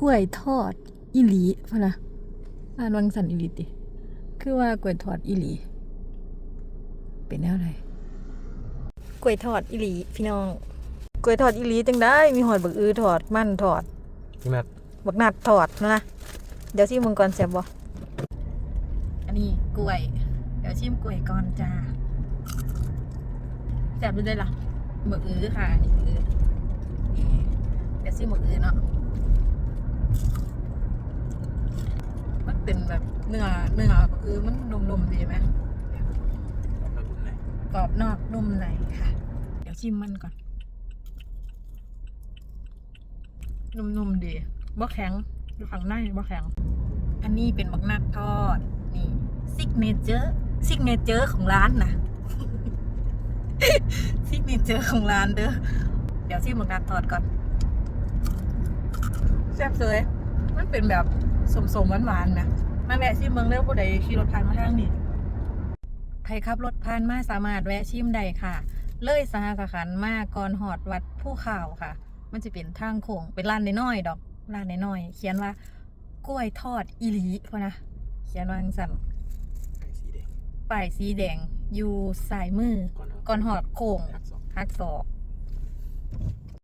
กล้วยทอดอีหลีพะนะอ่านวังสันอีหลีติคือว่ากล้วยทอดอีหลี เป็นแนวไหนกล้วยทอดอีหลีพี่น้องกล้วยทอดอีหลีจังได้มีหอดบักอือทอดมันทอดพี่นัดบักนัดทอดนะเดี๋ยวชิมมึงก่อนแซ่บบ่อันนี้กล้วย เดี๋ยวชิมกล้วยก่อนจ้าแซ่บด้วยล่ะบักอือค่ะนี่บักอือนี่เดี๋ยวชิมบักอือเนาะ มัน เป็นแบบเนื้อเนื้อบักอือมันนุ่มๆดีไหมกรอบนอกนุ่มในค่ะ เดี๋ยวชิมมันก่อน นุ่มๆดีบ่แข็งอยู่ข้างในบ่แข็ง อันนี้เป็นบักนัดทอด นี่ซิกเนเจอร์ซิกเนเจอร์ของร้านนะซิกเนเจอร์ของร้านเด้อเดี๋ยวชิมบักนัดทอดก่อนแซ่บเลยมันเป็นแบบ สมๆหวานๆนนะมาแวะชิมเมืองเร็วผู้ใดขี่รถผ่านมาทางนี้ใครขับรถผ่านมาสามารถแวะชิมได้ค่ะ เลยสหสขันมาก่อนหอดวัดผู้ข่าวค่ะ มันจะเป็นทางโค้งเป็นร้านน้อยๆดอกร้านน้อยๆเขียนว่ากล้วยทอดอีหลีพะนะเขียนว่างสั่นไข่สีแดงป้ายสีแดงอยู่สายมือก่อนหอดโค้งหักสองฮักศอก